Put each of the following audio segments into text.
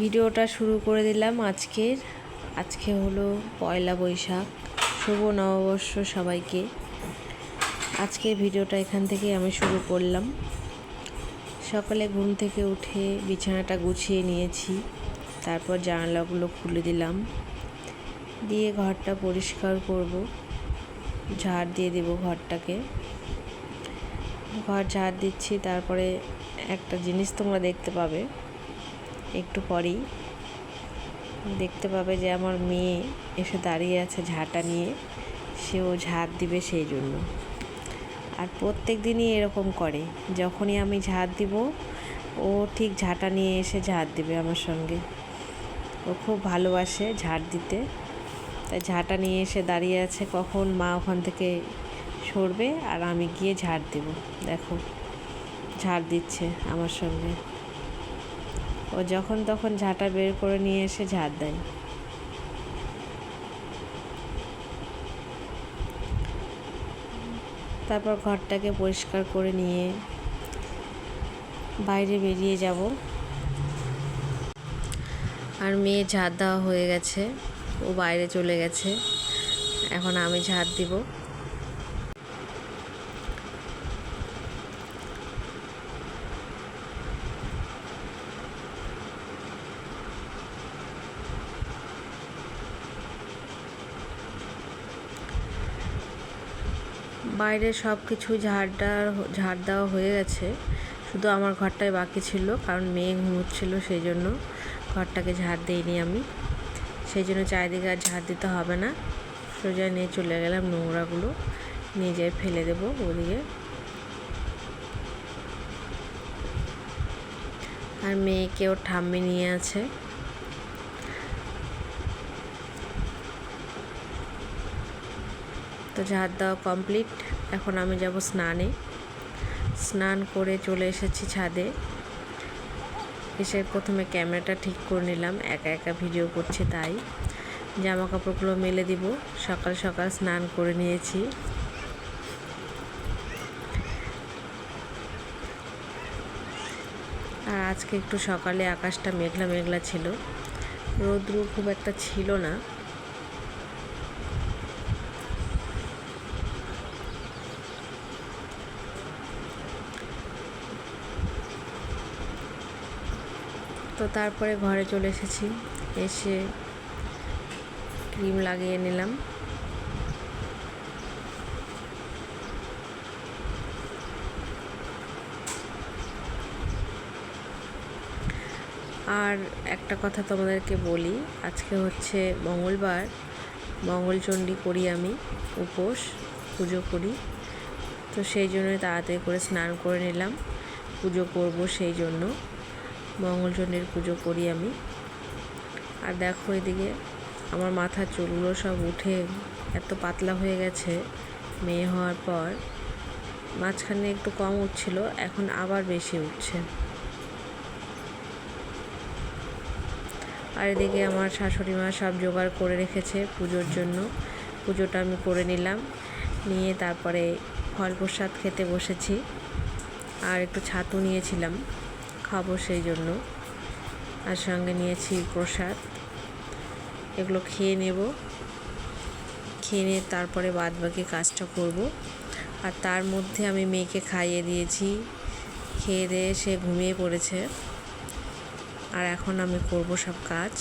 ভিডিওটা শুরু করে দিলাম আজকের। আজকে হলো পয়লা বৈশাখ। শুভ নববর্ষ সবাইকে। আজকের ভিডিওটা এখান থেকে আমি শুরু করলাম। সকালে ঘুম থেকে উঠে বিছানাটা গুছিয়ে নিয়েছি। তারপর জানালাগুলো খুলে দিলাম। দিয়ে ঘরটা পরিষ্কার করব। ঝাড় দিয়ে দেব ঘরটাকে। ঘর ঝাড় দিচ্ছি, তারপরে একটা জিনিস তোমরা দেখতে পাবে। একটু পরেই দেখতে পাবে যে আমার মেয়ে এসে দাঁড়িয়ে আছে ঝাঁটা নিয়ে। সেও ঝাড় দিবে সেই জন্য। আর প্রত্যেক দিনই এরকম করে। যখনই আমি ঝাড় দিব, ও ঠিক ঝাঁটা নিয়ে এসে ঝাড় দিবে আমার সঙ্গে। ও খুব ভালোবাসে ঝাড় দিতে। তাই ঝাঁটা নিয়ে এসে দাঁড়িয়ে আছে কখন মা ওখান থেকে সরবে আর আমি গিয়ে ঝাড় দেব। দেখো ঝাড় দিচ্ছে আমার সঙ্গে। ও যখন তখন ঝাঁটা বের করে নিয়ে এসে ঝাড় দেয়। তারপর ঘরটাকে পরিষ্কার করে নিয়ে বাইরে বেরিয়ে যাব। আর মেয়ে ঝাড় দেওয়া হয়ে গেছে, ও বাইরে চলে গেছে। এখন আমি ঝাড় দিব। বাইরে সব কিছু ঝাড় ঝাড় দেওয়া হয়ে গেছে। শুধু আমার ঘরটাই বাকি ছিল, কারণ মেয়ে ঘুমোচ্ছিল সেই জন্য ঘরটাকে ঝাড় দিইনি আমি। সেই জন্য চারিদিকে আর ঝাড় দিতে হবে না। সোজা নিয়ে চলে গেলাম নোংরাগুলো, নিয়ে যেয়ে ফেলে দেবো ওদিকে। আর মেয়েকে ঠাম্মি নিয়ে আছে। তো ঝাড় দেওয়া কমপ্লিট এখন আমি যাব স্নানে। স্নান করে চলে এসেছি ছাদে। এসে প্রথমে ক্যামেরাটা ঠিক করে নিলাম। একা একা ভিডিও করছে তাই। জামা কাপড়গুলো মেলে দিব। সকাল সকাল স্নান করে নিয়েছি। আর আজকে একটু সকালে আকাশটা মেঘলা মেঘলা ছিল। রৌদ্র খুব একটা ছিল না। তো তারপরে ঘরে চলে এসেছি। এসে ক্রিম লাগিয়ে নিলাম। আর একটা কথা তোমাদেরকে বলি, আজকে হচ্ছে মঙ্গলবার। মঙ্গলচণ্ডী করি আমি, উপোস, পুজো করি। তো সেই জন্যই তাড়াতাড়ি করে স্নান করে নিলাম। পুজো করব সেই জন্য। মঙ্গলচণ্ডীর পুজো করি আমি। আর দেখো এদিকে আমার মাথার চুলগুলো সব উঠে এত পাতলা হয়ে গেছে মেয়ে হওয়ার পর। মাঝখানে একটু কম উঠছিল, এখন আবার বেশি উঠছে। আর এদিকে আমার শাশুড়ি মা সব জোগাড় করে রেখেছে পুজোর জন্য। পুজোটা আমি করে নিলাম, নিয়ে তারপরে ফল প্রসাদ খেতে বসেছি। আর একটু ছাতু নিয়েছিলাম। খাব সেই জন্য। আর সঙ্গে নিয়েছি প্রসাদ। এগুলো খেয়ে নেব। খেয়ে নিয়ে তারপরে বাদ বাকি কাজটা করব। আর তার মধ্যে আমি মেয়েকে খাইয়ে দিয়েছি। খেয়ে দিয়ে সে ঘুমিয়ে পড়েছে। আর এখন আমি করব সব কাজ।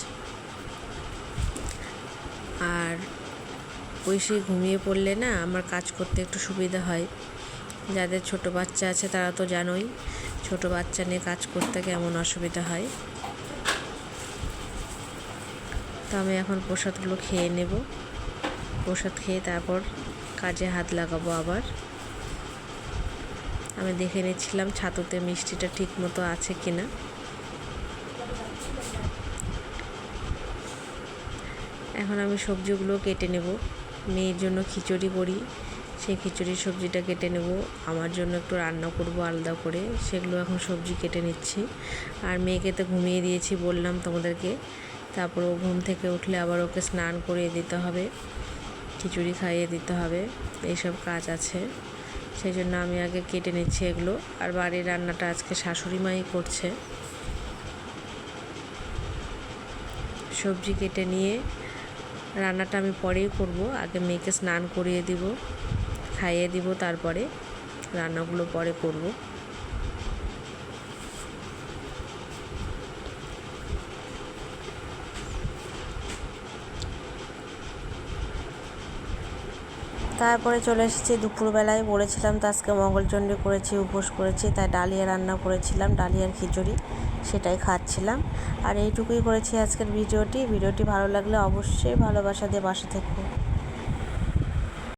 আর ওই সে ঘুমিয়ে পড়লে না আমার কাজ করতে একটু সুবিধা হয়। যাদের ছোট বাচ্চা আছে তারা তো জানোই, ছোট বাচ্চা নিয়ে কাজ করতে কেমন অসুবিধা হয়। তো আমি এখন প্রসাদগুলো খেয়ে নেব। প্রসাদ খেয়ে তারপর কাজে হাত লাগাবো আবার। আমি দেখে নিচ্ছিলাম ছাতুতে মিষ্টিটা ঠিক মতো আছে কিনা। এখন আমি সবজিগুলো কেটে নেব। মেয়ের জন্য খিচুড়ি করি। সেই খিচুড়ির সবজিটা কেটে নেব। আমার জন্য একটু রান্না করব আলাদা করে, সেগুলো এখন সবজি কেটে নিচ্ছি। আর মেয়েকে তো ঘুমিয়ে দিয়েছি বললাম তোমাদেরকে। তারপর ও ঘুম থেকে উঠলে আবার ওকে স্নান করিয়ে দিতে হবে, খিচুড়ি খাইয়ে দিতে হবে, এইসব কাজ আছে। সেই জন্য আমি আগে কেটে নিচ্ছি এগুলো। আর বাড়ির রান্নাটা আজকে শাশুড়ি মাই করছে। সবজি কেটে নিয়ে রান্নাটা আমি পরেই করব, আগে মেয়েকে স্নান করিয়ে দিব। খাইয়ে দিব তারপরে রান্নাগুলো পরে করব। তারপরে চলে এসেছি, দুপুরবেলায় বলেছিলাম তো আজকে মঙ্গলচণ্ডী করেছি, উপোস করেছি, তাই ডালিয়া রান্না করেছিলাম, ডালিয়ার খিচুড়ি সেটাই খাচ্ছিলাম। আর এইটুকুই করেছি আজকের ভিডিওটি। ভিডিওটি ভালো লাগলে অবশ্যই ভালোবাসা দিয়ে বাসা থেকো।